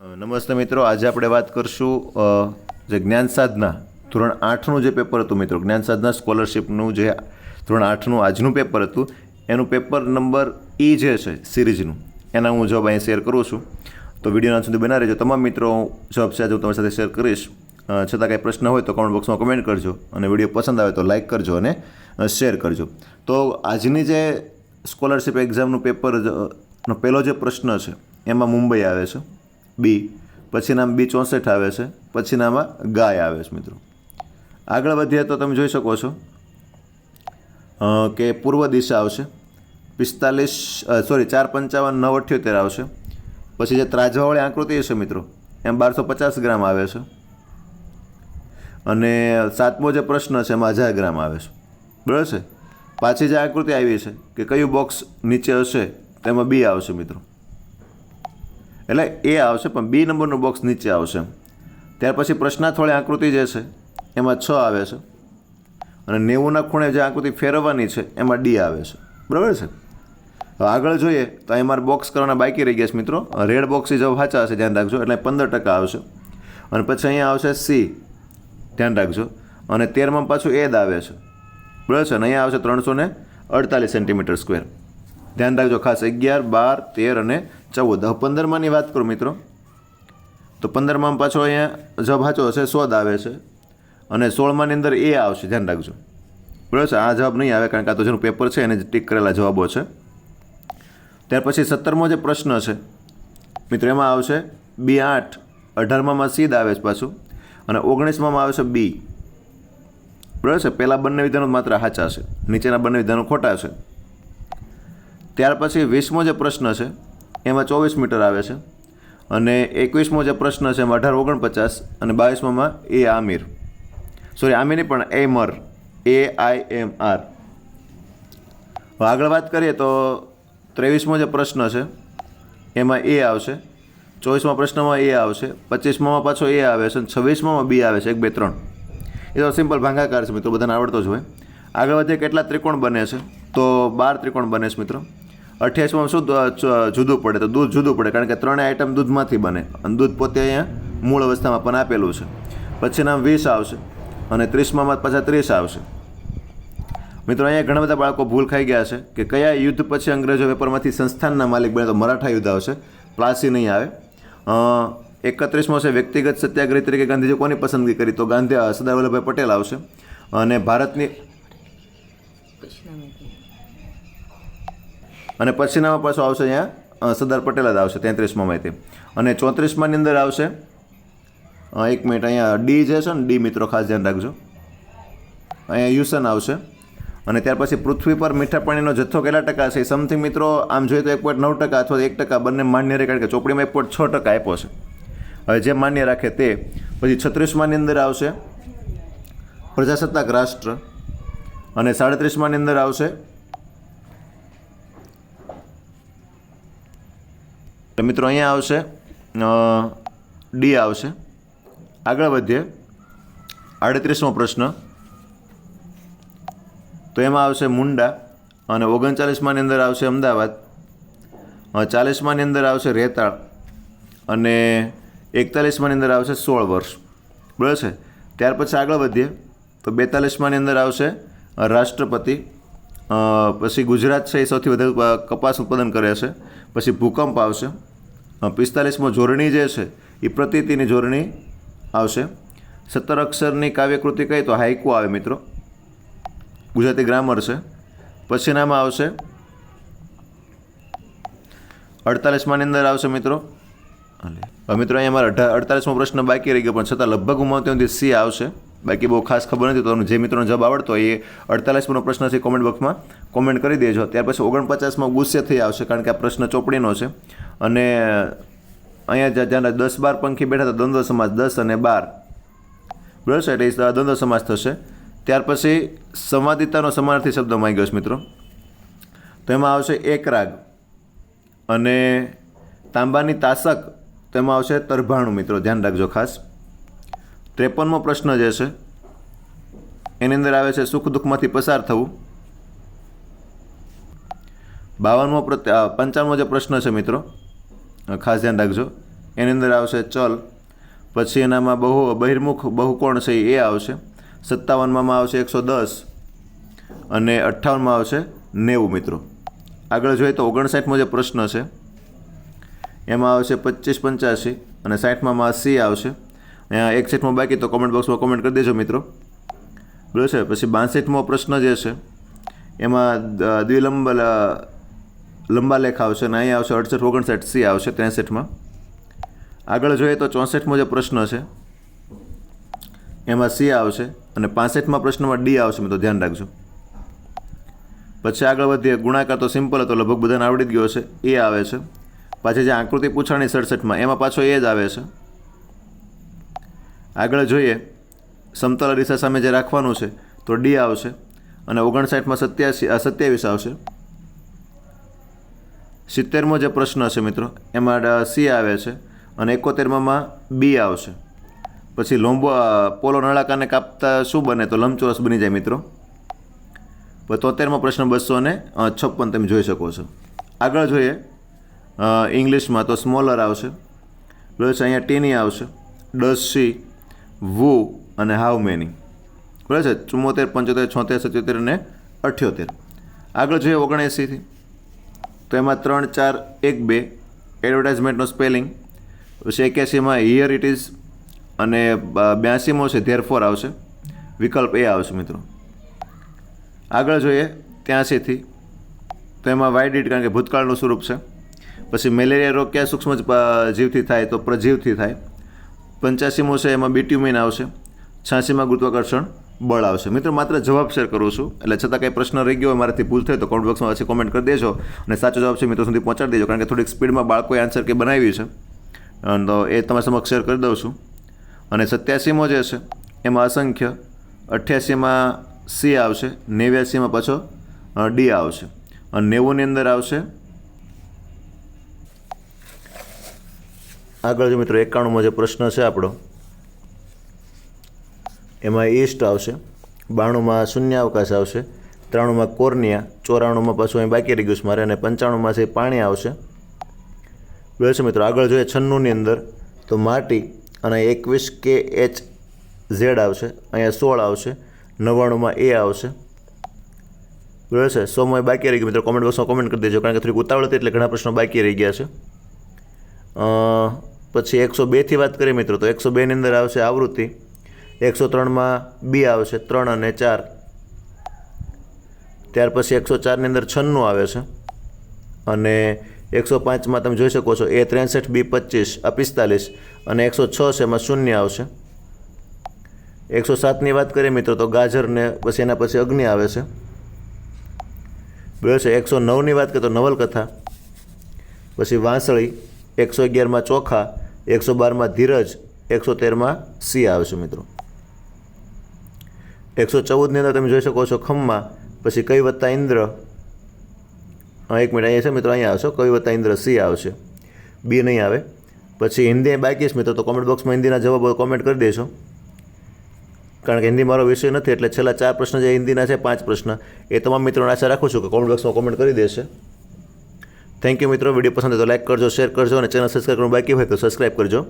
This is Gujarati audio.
નમસ્તે મિત્રો, આજે આપણે વાત કરશું જે જ્ઞાન સાધના, ધોરણ આઠનું જે પેપર હતું મિત્રો, જ્ઞાન સાધના સ્કોલરશિપનું જે ધોરણ આઠનું આજનું પેપર હતું, એનું પેપર નંબર ઈ જે છે, સિરીઝનું, એના હું જવાબ અહીં શેર કરું છું. તો વિડીયોના સુધી બના રહેજો. તમામ મિત્રો જવાબ છે આજે હું તમારી સાથે શેર કરીશ. છતાં કાંઈ પ્રશ્ન હોય તો કમેન્ટ બોક્સમાં કમેન્ટ કરજો અને વીડિયો પસંદ આવે તો લાઇક કરજો અને શેર કરજો. તો આજની જે સ્કોલરશિપ એક્ઝામનું પેપર નો પહેલો જે પ્રશ્ન છે, એમાં મુંબઈ આવે છે. બી પછીનામાં બી ચોસઠ આવે છે, પછીનામાં ગાય આવે છે મિત્રો. આગળ વધીએ તો તમે જોઈ શકો છો કે પૂર્વ દિશા આવશે. પિસ્તાલીસ સોરી ચાર પંચાવન નવ અઠ્યોતેર આવશે. પછી જે ત્રાજવાવાળી આકૃતિ છે મિત્રો, એમ બારસો પચાસ ગ્રામ આવે છે. અને સાતમો જે પ્રશ્ન છે એમાં હજાર ગ્રામ આવે છે. બરાબર છે? પાછી જે આકૃતિ આવી છે કે કયું બોક્સ નીચે હશે, તેમાં બી આવશે મિત્રો. એટલે એ આવશે, પણ બી નંબરનું બોક્સ નીચે આવશે. ત્યાર પછી પ્રશ્નાર્થવાળી આકૃતિ જે છે, એમાં છ આવે છે. અને નેવુંના ખૂણે જે આકૃતિ ફેરવવાની છે, એમાં ડી આવે છે. બરાબર છે? તો આગળ જોઈએ, તો અહીં મારે બોક્સ કરવાના બાકી રહી ગયા છે મિત્રો. રેડ બોક્સ જવાબ સાચા હશે, ધ્યાન રાખજો. એટલે પંદર ટકા આવશે. અને પછી અહીંયા આવશે સી. ધ્યાન રાખજો. અને તેરમાં પાછું એ જ આવે છે. બરાબર છે? અને અહીંયા આવશે ત્રણસો ને અડતાલીસ સેન્ટીમીટર સ્ક્વેર. ધ્યાન રાખજો, ખાસ અગિયાર, બાર, તેર અને ચૌદ. હવે પંદરમાંની વાત કરું મિત્રો. તો પંદરમાં પાછો અહીંયા જવાબ સાચો હશે, સોદ આવે છે. અને સોળમાંની અંદર એ આવશે, ધ્યાન રાખજો. બરાબર છે? આ જવાબ નહીં આવે કારણ કે આ તો જેનું પેપર છે, એને ટીક કરેલા જવાબો છે. ત્યાર પછી સત્તરમો જે પ્રશ્ન છે, મિત્રો એમાં આવશે, બી આઠ અઢારમાં સીધ આવે છે પાછું. અને ઓગણીસમાં આવે છે બી. બરાબર છે? પહેલાં બંને વિધાનો માત્ર સાચા છે. નીચેના બંને વિધાનો ખોટા છે. ત્યાર પછી વીસમો જે પ્રશ્ન છે એમાં ચોવીસ મીટર આવે છે. અને એકવીસમો જે પ્રશ્ન છે એમાં અઢાર, ઓગણપચાસ અને બાવીસમાં એ આમિર. સોરી આમિર નહીં પણ એ મર એ આઈ એમ આર. આગળ વાત કરીએ તો ત્રેવીસમો જે પ્રશ્ન છે, એમાં એ આવશે. ચોવીસમા પ્રશ્નમાં એ આવશે પચીસમાં પાછો એ આવે છે અને છવ્વીસમાં બી આવે છે, એક, બે, ત્રણ. એ તો સિમ્પલ ભાંગાકાર છે મિત્રો, બધાને આવડતો જ હોય. આગળ વધે કેટલા ત્રિકોણ બને છે? તો બાર ત્રિકોણ બને છે મિત્રો. અઠ્યાવીસમાં શું જુદું પડે તો દૂધ જુદું પડે કારણ કે ત્રણેય આઈટમ દૂધમાંથી બને. અને દૂધ પોતે અહીંયા મૂળ અવસ્થામાં પણ આપેલું છે. પછી નામ વીસ આવશે અને ત્રીસમાં પાછા ત્રીસ આવશે. મિત્રો, અહીંયા ઘણા બધા બાળકો ભૂલ ખાઈ ગયા છે કે કયા યુદ્ધ પછી અંગ્રેજો વેપારમાંથી સંસ્થાનના માલિક બને તો મરાઠા યુદ્ધ આવશે. પ્લાસી નહીં આવે. એકત્રીસમો છે વ્યક્તિગત સત્યાગ્રહ તરીકે ગાંધીજી કોની પસંદગી કરી? તો ગાંધી સરદાર વલ્લભભાઈ પટેલ આવશે. અને ભારતની અને પછીનામાં પાછો આવશે અહીંયા સરદાર પટેલ જ આવશે, તેત્રીસમાં માહિતી. અને ચોત્રીસમાંની અંદર આવશે એક મિનિટ, અહીંયા ડી જે છે ને, ડી મિત્રો, ખાસ ધ્યાન રાખજો. અહીંયા યુસન આવશે. અને ત્યાર પછી પૃથ્વી પર મીઠા પાણીનો જથ્થો કેટલા ટકા છે? સમથિંગ મિત્રો, આમ જોઈએ તો એક પોઈન્ટ નવ ટકા અથવા એક ટકા બંને માન્ય રહે, કારણ કે ચોપડીમાં એક પોઈન્ટ છ ટકા આપ્યો છે. હવે જે માન્ય રાખે તે, પછી છત્રીસમાંની અંદર આવશે પ્રજાસત્તાક રાષ્ટ્ર. અને સાડત્રીસમાંની અંદર આવશે તો મિત્રો અહીંયા આવશે ડી આવશે. આગળ વધીએ. આડત્રીસમો પ્રશ્ન. તો એમાં આવશે મુંડા અને ઓગણચાલીસમાંની અંદર આવશે અમદાવાદ. ચાલીસમાની અંદર આવશે રેતાળ અને એકતાલીસમાંની અંદર આવશે સોળ વર્ષ. બરાબર છે? ત્યાર પછી આગળ વધીએ. તો બેતાલીસમાંની અંદર આવશે રાષ્ટ્રપતિ. પછી ગુજરાત છે એ સૌથી વધુ કપાસ ઉત્પાદન કરે છે. પછી ભૂકંપ આવશે. પિસ્તાલીસમાં જોરણી જે છે, એ પ્રતીતિની જોરણી આવશે. સત્તર અક્ષરની કાવ્યકૃતિ કઈ? તો હાઈકુ આવે મિત્રો. ગુજરાતી ગ્રામર છે. પછીનામાં આવશે. અડતાલીસમાંની અંદર આવશે મિત્રો. મિત્રો અહીંયા મારા અઢાર અડતાલીસમો પ્રશ્ન બાકી રહી ગયો, પણ છતાં લગભગ હું માનતો સી આવશે. બાકી બહુ ખાસ ખબર નથી, તો જે મિત્રોનો જવાબ આવડતો એ અડતાલીસમોનો પ્રશ્ન છે કોમેન્ટ બોક્સમાં કોમેન્ટ કરી દેજો. ત્યાર પછી ઓગણપચાસમાં ગુસ્સે થઈ આવશે, કારણ કે આ પ્રશ્ન ચોપડીનો છે. અને અહીંયા જ્યાં દસ બાર પંખી બેઠા હતા, દ્વંદ્વ સમાસ દસ અને બાર. બરાબર છે? એટલે દ્વંદ્વ સમાસ થશે. ત્યાર પછી સંવાદિતાનો સમાનાર્થી શબ્દ માંગ્યો છે, મિત્રો. તો એમાં આવશે એક રાગ અને તાંબાની તાસક તેમાં આવશે તરભાણું, મિત્રો. ધ્યાન રાખજો ખાસ. ત્રેપનમો પ્રશ્ન જે છે, એની અંદર આવે છે સુખ દુઃખમાંથી પસાર થવું. બાવનમો પ્રત્યે પંચાવનમો જે પ્રશ્ન છે, મિત્રો ખાસ ધ્યાન રાખજો. એની અંદર આવશે ચલ, પછી એનામાં બહુ બહિર્મુખ બહુકોણ છે એ આવશે. સત્તાવનમાં આવશે એકસો દસ અને અઠ્ઠાવનમાં આવશે નેવું મિત્રો. આગળ જોઈએ તો ઓગણસાઠમો જે પ્રશ્ન છે, એમાં આવશે પચીસ પંચ્યાસી અને સાઠમાં સી આવશે. અહીંયા એક સેટમાં બાકી તો કોમેન્ટ બોક્સમાં કોમેન્ટ કરી દેજો મિત્રો. બરાબર છે? પછી બાસઠમો પ્રશ્ન જે છે, એમાં દ્વિલંબ લંબા લેખ આવશે અને અહીં આવશે અડસઠ ઓગણસાઠ સી આવશે ત્રેસઠમાં. આગળ જોઈએ તો ચોસઠમો જે પ્રશ્ન છે, એમાં સી આવશે અને પાસઠમાં પ્રશ્નમાં ડી આવશે મેં તો ધ્યાન રાખજો. પછી આગળ વધીએ, ગુણાકાર તો સિમ્પલ હતો, લગભગ બધાને આવડી ગયો છે એ આવે છે. પાછી જે આકૃતિ પૂછાણી સડસઠમાં, એમાં પાછો એ જ આવે છે. આગળ જોઈએ, સમતલ દિશા સામે જે રાખવાનું છે, તો ડી આવશે અને ઓગણસાઠમાં સત્યાસી સત્યાવીસ આવશે. સિત્તેરમો જે પ્રશ્ન છે મિત્રો, એમાં સી આવે છે અને એકોતેરમાં બી આવશે. પછી લોંબો પોલો નળાકારને કાપતા શું બને? તો લંબચોરસ બની જાય મિત્રો. તોતેરમો પ્રશ્ન બસો ને છપ્પન તમે જોઈ શકો છો. આગળ જોઈએ. ઇંગ્લિશમાં તો સ્મોલર આવશે. બરાબર છે અહીંયા ટીની આવશે. ડસ સી, વુ અને હાઉ મેની. બરાબર છે? ચુમ્મોતેર, પંચોતેર, છોતેર, સત્યોતેર અને અઠ્યોતેર. આગળ જોઈએ ઓગણએંસીથી. તો એમાં ત્રણ, ચાર, એક, બે એડવર્ટાઇઝમેન્ટનો સ્પેલિંગ. પછી એક્યાસીમાં હિયર ઇટ ઇઝ અને બ્યાસીમાં છે ધેર ફોર આવશે. વિકલ્પ એ આવશે, મિત્રો. આગળ જોઈએ ત્યાંસીથી તો એમાં વાઇડિટ કારણ કે ભૂતકાળનું સ્વરૂપ છે. પછી મેલેરિયા રોગ ક્યાં સૂક્ષ્મ જીવથી થાય તો પ્રજીવથી થાય. પંચ્યાસીમો છે, એમાં બીટ્યુમિન આવશે. છ્યાસીમાં ગુરુત્વાકર્ષણ. બળ આવશે. મિત્રો, માત્ર જવાબ શેર કરું છું. એટલે છતાં કંઈ પ્રશ્ન રહી ગયો હોય, મારાથી ભૂલ થાય તો કોમેન્ટ બોક્સમાં પછી કોમેન્ટ કરી દેજો. અને સાચો જવાબ છે, મિત્રો સુધી પહોંચાડી દેજો. કારણ કે થોડીક સ્પીડમાં બાળકોએ આન્સર કે બનાવ્યું છે. તો એ તમારા સમક્ષ શેર કરી દઉં છું. અને સત્યાસીમો જે છે, એમાં અસંખ્ય, અઠ્યાસીમાં સી આવશે, નેવ્યાસીમાં પાછો ડી આવશે. અને નેવુંની અંદર આવશે, આગળ જો મિત્રો એકાણુંમાં જે પ્રશ્ન છે આપણો એમાં ઈસ્ટ આવશે, બાણુંમાં શૂન્યાવકાશ આવશે, ત્રાણુંમાં કોર્નિયા, ચોરાણુંમાં પાછું અહીં બાકી રહી ગયું મારે, અને પંચાણુંમાં છે પાણી આવશે. બરાબર મિત્રો, આગળ જોઈએ છન્નુંની અંદર, તો માટી અને એકવીસ કે એચ ઝેડ આવશે, અહીંયા સોળ આવશે, નવ્વાણુંમાં એ આવશે. બરાબર છે સોમાં બાકી રહી ગયું. મિત્રો કોમેન્ટ બોક્સમાં કોમેન્ટ કરી દેજો, કારણ કે થોડીક ઉતાવળ હતી એટલે ઘણા પ્રશ્નો બાકી રહી ગયા છે. પછી એકસો બેથી વાત કરીએ મિત્રો, તો એકસો બેની અંદર આવશે આવૃત્તિ. એકસો ત્રણમાં બી આવશે, ત્રણ અને ચાર. ત્યાર પછી એકસો ચારની અંદર છન્નું આવે છે. અને એકસો પાંચમાં તમે જોઈ શકો છો, એ ત્રેસઠ, બી પચીસ, આ પિસ્તાલીસ અને એકસો છ છે, એમાં શૂન્ય આવશે. એકસો સાતની વાત કરીએ મિત્રો, તો ગાજર ને પછી એના પછી અગ્નિ આવે છે. બરાબર છે, એકસો નવની વાત કરીએ તો નવલકથા. પછી વાંસળી, એકસો અગિયારમાં ચોખા, એકસો બારમાં ધીરજ, એકસો તેરમાં સી આવશે મિત્રો. એકસો ચૌદની અંદર તમે જોઈ શકો છો ખમ્મા પછી કઈ વત્તા ઇન્દ્ર એક મિનિટ, અહીંયા છે મિત્રો, અહીંયા આવશો. કઈ વત્તા ઇન્દ્ર સી આવશે. બી નહીં આવે. પછી હિન્દી બાકી છે મિત્રો, તો કોમેન્ટ બોક્સમાં હિન્દીના જવાબો કોમેન્ટ કરી દેશો કારણ કે હિન્દી મારો વિષય નથી, એટલે છેલ્લા ચાર પ્રશ્ન જે હિન્દીના છે, પાંચ પ્રશ્ન. એ તમામ મિત્રોને આશા રાખું છું કે કોમેન્ટ બોક્સમાં કોમેન્ટ કરી દેશે. થેન્ક યુ મિત્રો, વીડિયો પસંદ હોય તો લાઇક કરજો શેર કરજો અને ચેનલ સબસ્ક્રાઈબ કરવાનું બાકી હોય તો સબસ્ક્રાઈબ કરજો.